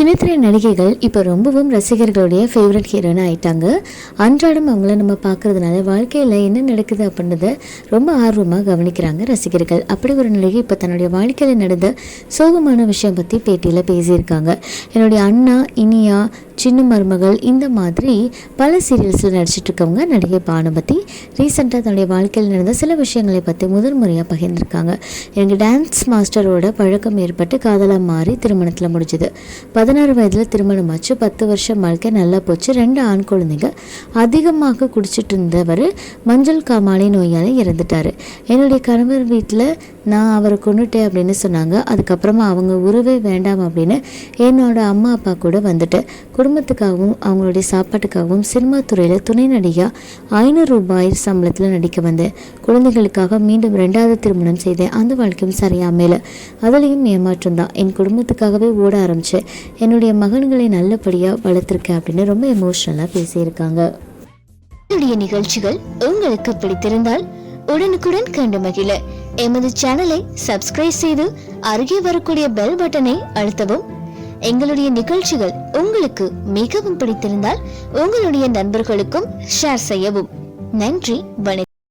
சின்னத்திரை நடிகைகள் இப்போ ரொம்பவும் ரசிகர்களுடைய ஃபேவரட் ஹீரோனாக ஆயிட்டாங்க. அன்றாடம் அவங்கள நம்ம பார்க்கறதுனால வாழ்க்கையில் என்ன நடக்குது அப்படின்றத ரொம்ப ஆர்வமாக கவனிக்கிறாங்க ரசிகர்கள். அப்படி ஒரு நடிகை இப்போ தன்னுடைய வாழ்க்கையில் நடந்த சோகமான விஷயம் பற்றி பேட்டியில் பேசியிருக்காங்க. என்னுடைய அண்ணா இனியா சின்ன மருமகள் இந்த மாதிரி பல சீரியல்ஸில் நடிச்சிட்டு இருக்கவங்க நடிகை பானுபதி ரீசெண்டாக தன்னுடைய வாழ்க்கையில் நடந்த சில விஷயங்களை பற்றி முதல் முறையாக பகிர்ந்திருக்காங்க. எனக்கு டான்ஸ் மாஸ்டரோட பழக்கம் ஏற்பட்டு காதலாக மாறி திருமணத்தில் முடிஞ்சுது. பதினாறு வயதில் திருமணமாச்சு பத்து வருஷம் வாழ்க்கை நல்லா போச்சு. ரெண்டு ஆண் குழந்தைங்க அதிகமாக குடிச்சிட்டு இருந்தவர் மஞ்சள் காமாலை நோயால் இறந்துட்டார். என்னுடைய கணவர் வீட்டில் நான் அவரை கொண்டுட்டேன் அப்படின்னு சொன்னாங்க. அதுக்கப்புறமா அவங்க உறவே வேண்டாம் அப்படின்னு என்னோட அம்மா அப்பா கூட வந்துட்டேன். குடும்பத்துக்காகவும் அவங்களுடைய சாப்பாட்டுக்காகவும் சினிமா துறையில் துணை நடிகையாக ஐநூறு ரூபாய் சம்பளத்தில் நடிக்க வந்தேன். குழந்தைகளுக்காக மீண்டும் ரெண்டாவது திருமணம் செய்தேன். அந்த வாழ்க்கையும் சரியாக மேலே அதுலேயும் ஏமாற்றம் தான். என் குடும்பத்துக்காகவே ஓட ஆரம்பித்தேன் என்னுடைய மகன்களை நல்லபடியாக வளர்த்துருக்கேன் அப்படின்னு ரொம்ப எமோஷ்னலாக பேசியிருக்காங்க. என்னுடைய நிகழ்ச்சிகள் உங்களுக்கு பிடித்திருந்தால் உடனுக்குடன் கண்டு மகிழ. எமது சேனலை சப்ஸ்கிரைப் செய்து அருகே வரக்கூடிய பெல் பட்டனை அழுத்தவும். எங்களுடைய நிகழ்ச்சிகள் உங்களுக்கு மிகவும் பிடித்திருந்தால் உங்களுடைய நண்பர்களுக்கும் ஷேர் செய்யவும். நன்றி வணக்கம்.